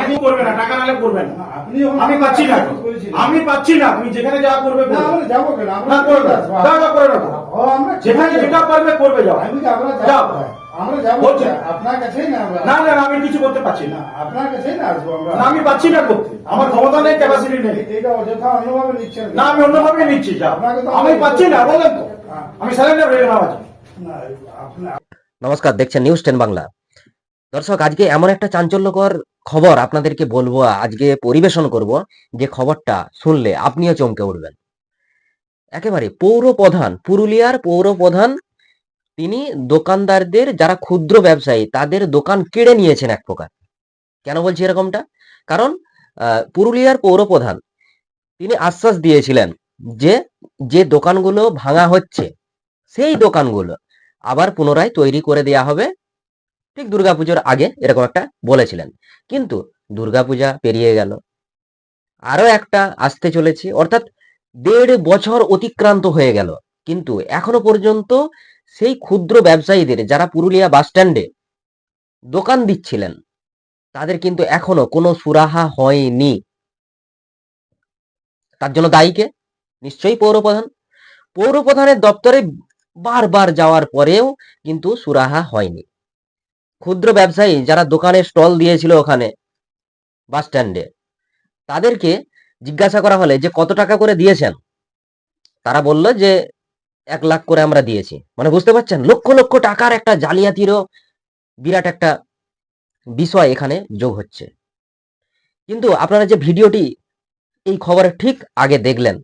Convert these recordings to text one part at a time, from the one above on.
আমি করবে না? টাকা নালে করবে না। আপনি আমি পাচ্ছি না আমি পাচ্ছি না। তুমি যেখানে যা করবে না, করবে। আমরা যাব কেন? আমরা করে দাও আসব। যাও যাও করে রাখো যেখানে যেটা পারবে করবে যাও। আমি আমরা যাও। আমরা যাব আপনার কাছেই না আমরা? না না না, আমি কিছু করতে পারছি না। না, আপনার কাছেই না আসব আমরা? না আমি পাচ্ছি না করতে। আমার ক্ষমতা নেই ক্যাপাসিটি নেই। এটা অযথা অন্যভাবে নিচ্ছেন না আমি অন্যভাবে নিচ্ছি আমি পাচ্ছি না বলেন তো। আমি স্যালেন্ডার হয়ে গেলাম আজকে। নমস্কার দেখছেন নিউজ টেন বাংলা দর্শক আজকে এমন একটা চাঞ্চল্যকর খবর আপনাদেরকে বলব, আজকে পরিবেশন করব যে খবরটা শুনলে আপনিও চমকে উঠবেন। একেবারে পৌর প্রধান পুরুলিয়ার পৌর প্রধান তিনি দোকানদারদের, যারা ক্ষুদ্র ব্যবসায়ী, তাদের দোকান কেড়ে নিয়েছেন এক প্রকার। কেন বলছি এরকমটা? কারণ পুরুলিয়ার পৌর প্রধান তিনি আশ্বাস দিয়েছিলেন যে যে দোকানগুলো ভাঙা হচ্ছে, সেই দোকানগুলো আবার পুনরায় তৈরি করে দেয়া হবে। ঠিক দুর্গাপুজোর আগে এরকম একটা বলেছিলেন। কিন্তু দুর্গাপূজা পেরিয়ে গেল। আরও একটা আসতে চলেছে, অর্থাৎ দেড় বছর অতিক্রান্ত হয়ে গেল। কিন্তু এখনও পর্যন্ত সেই ক্ষুদ্র ব্যবসায়ীদের যারা পুরুলিয়া বাস স্ট্যান্ডে দোকান দিচ্ছিলেন, তাদের কিন্তু এখনও কোনো সুরাহা হয়নি। তার জন্য দায়ী কে? নিশ্চয়ই পৌরপ্রধান পৌরপ্রধানের দপ্তরে বারবার যাওয়ার পরেও কিন্তু সুরাহা হয়নি। ক্ষুদ্র ব্যবসায়ী যারা দোকানে স্টল দিয়েছিল ওখানে বাস স্ট্যান্ডে তাদেরকে জিজ্ঞাসা করা হলে যে কত টাকা করে দিয়েছেন? তারা বলল যে এক লাখ করে আমরা দিয়েছি। মানে বুঝতে পারছেন? লক্ষ লক্ষ টাকার একটা জালিয়াতিরও বিরাট একটা বিষয় এখানে যোগ হচ্ছে। কিন্তু আপনারা যে ভিডিওটি এই খবরের ঠিক আগে দেখলেন,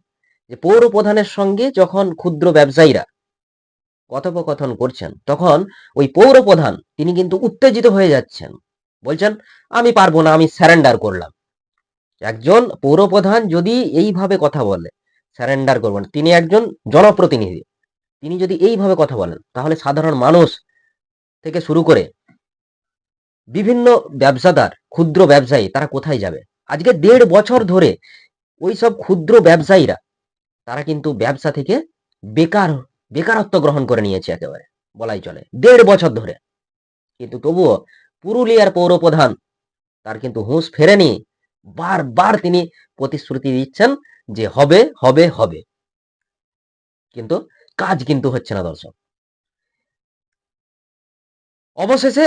যে পৌর প্রধানের সঙ্গে যখন ক্ষুদ্র ব্যবসায়ীরা কথোপকথন করছেন, তখন ওই পৌর প্রধান তিনি কিন্তু উত্তেজিত হয়ে যাচ্ছেন। বলছেন, আমি পারব না, আমি স্যারেন্ডার করলাম। একজন পৌর প্রধান যদি এইভাবে কথা বলে স্যারেন্ডার করবেন, তিনি একজন জনপ্রতিনিধি, তিনি যদি এইভাবে কথা বলেন, তাহলে সাধারণ মানুষ থেকে শুরু করে বিভিন্ন ব্যবসাদার, ক্ষুদ্র ব্যবসায়ী, তারা কোথায় যাবে? আজকে দেড় বছর ধরে ওই সব ক্ষুদ্র ব্যবসায়ীরা, তারা কিন্তু ব্যবসা থেকে বেকার বেকারত্ব গ্রহণ করে নিয়েছে একেবারে, বলাই চলে, দেড় বছর ধরে। কিন্তু তবুও পুরুলিয়ার পৌর প্রধান তার কিন্তু হুঁশ ফেরেনি, বারবার তিনি প্রতিশ্রুতি দিচ্ছেন যে হবে হবে হবে। কিন্তু কাজ কিন্তু হচ্ছে না দর্শক। অবশেষে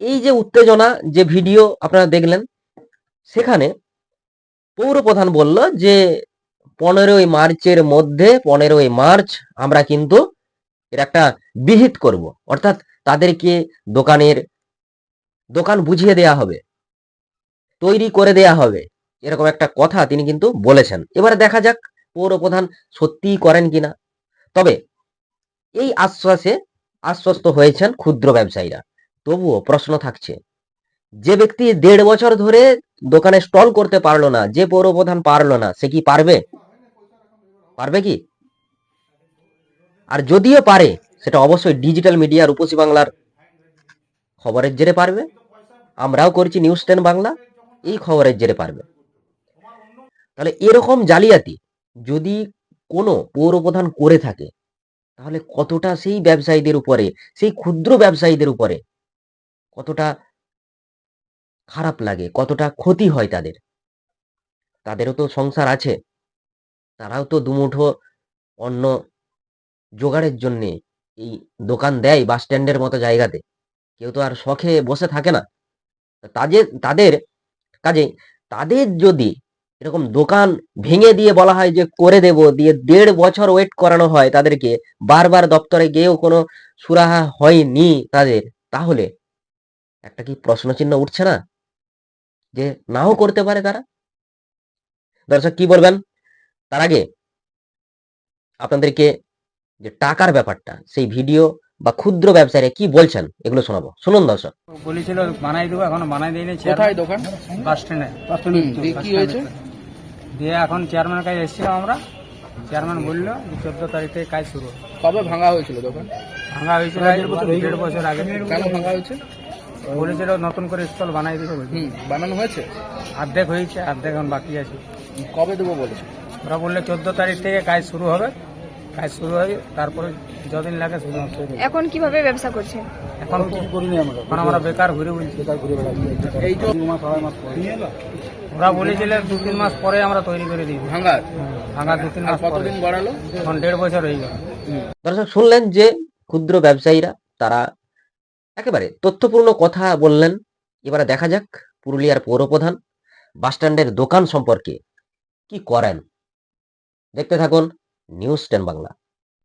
এই যে উত্তেজনা, যে ভিডিও আপনারা দেখলেন, সেখানে পৌর প্রধান বলল যে পনেরোই মার্চের মধ্যে, পনেরোই মার্চ আমরা কিন্তু এর একটা বিহিত করব। অর্থাৎ তাদেরকে দোকানের, দোকান বুঝিয়ে দেয়া হবে, তৈরি করে দেয়া হবে, এরকম একটা কথা তিনি কিন্তু বলেছেন। এবারে দেখা যাক পৌর প্রধান সত্যিই করেন কিনা। তবে এই আশ্বাসে আশ্বস্ত হয়েছেন ক্ষুদ্র ব্যবসায়ীরা। তবুও প্রশ্ন থাকছে যে ব্যক্তি দেড় বছর ধরে দোকানে স্টল করতে পারল না, যে পৌর প্রধান পারল না, সে কি পারবে? পারবে কি? আর যদিও পারে, সেটা অবশ্যই ডিজিটাল মিডিয়া রূপসী বাংলার খবরের জেরে পারবে। আমরাও করছি নিউজ টেন বাংলা, এই খবরের জেরে পারবে। তাহলে এরকম জালিয়াতি যদি কোনো পৌর প্রধান করে থাকে, তাহলে কতটা সেই ব্যবসায়ীদের উপরে, সেই ক্ষুদ্র ব্যবসায়ীদের উপরে কতটা খারাপ লাগে, কতটা ক্ষতি হয় তাদের। তাদেরও তো সংসার আছে। তারাও তো দুমুঠো অন্য জোগাড়ের জন্যে এই দোকান দেয় বাস স্ট্যান্ডের মতো জায়গাতে। কেউ তো আর শখে বসে থাকে না। তাদের তাদের কাজে তাদের যদি এরকম দোকান ভেঙে দিয়ে বলা হয় যে করে দেব, দিয়ে দেড় বছর ওয়েট করানো হয় তাদেরকে, বারবার দপ্তরে গিয়েও কোনো সুরাহা হয়নি তাদের, তাহলে একটা কি প্রশ্নচিহ্ন উঠছে না? যে নাও করতে পারে তারা। দর্শক কি বলবেন? তার আগে আপনাদেরকে যে টাকার ব্যাপারটা সেই ভিডিও বা ক্ষুদ্র ব্যবসায়ীরা কি বলছেন এগুলো শোনাবো। শুনুন দর্শক। বলেছিল বানাই দেবো এখনও বানাই দিইনি কোথায় দোকান? বাস স্ট্যান্ডে। কি হয়েছে? দিয়ে এখন চেয়ারম্যানের কাছে এসেছিলাম আমরা। চেয়ারম্যান বলল যে চোদ্দ তারিখ থেকে কাজ শুরু। হবে। কবে ভাঙা হয়েছিল দোকান? ভাঙা হয়েছিল দেড় বছর আগে। কেন ভাঙা হয়েছে? বলেছিল নতুন করে স্টল বানাই দিতে বলছে হুম বানানো হয়েছে? অর্ধেক হয়েছে অর্ধেক এখন বাকি আছে। কবে দেবো বলেছে ওরা বললে চোদ্দ তারিখ থেকে কাজ শুরু হবে। কাজ শুরু হয় তারপরে যদিন লাগে শুরু এখন কীভাবে ব্যবসা করছেন এখন করিনি আমরা। এখন আমরা বেকার ঘুরে বলছি। বেকার ঘুরে এই দু মাস আড়াই মাস পরে। ওরা বলেছিল দু তিন মাস পরে আমরা তৈরি করে দিই ভাঙার? ভাঙা দু তিন মাস পরে। কতদিন বাড়ালো? এখন দেড় বছর হয়ে গেল। দর্শক শুনলেন যে ক্ষুদ্র ব্যবসায়ীরা তারা একেবারে তথ্যপূর্ণ কথা বললেন। এবারে দেখা যাক পুরুলিয়ার পৌরপ্রধান বাসস্ট্যান্ডের দোকান সম্পর্কে কি করেন। দেখতে থাকুন নিউজ টেন বাংলা।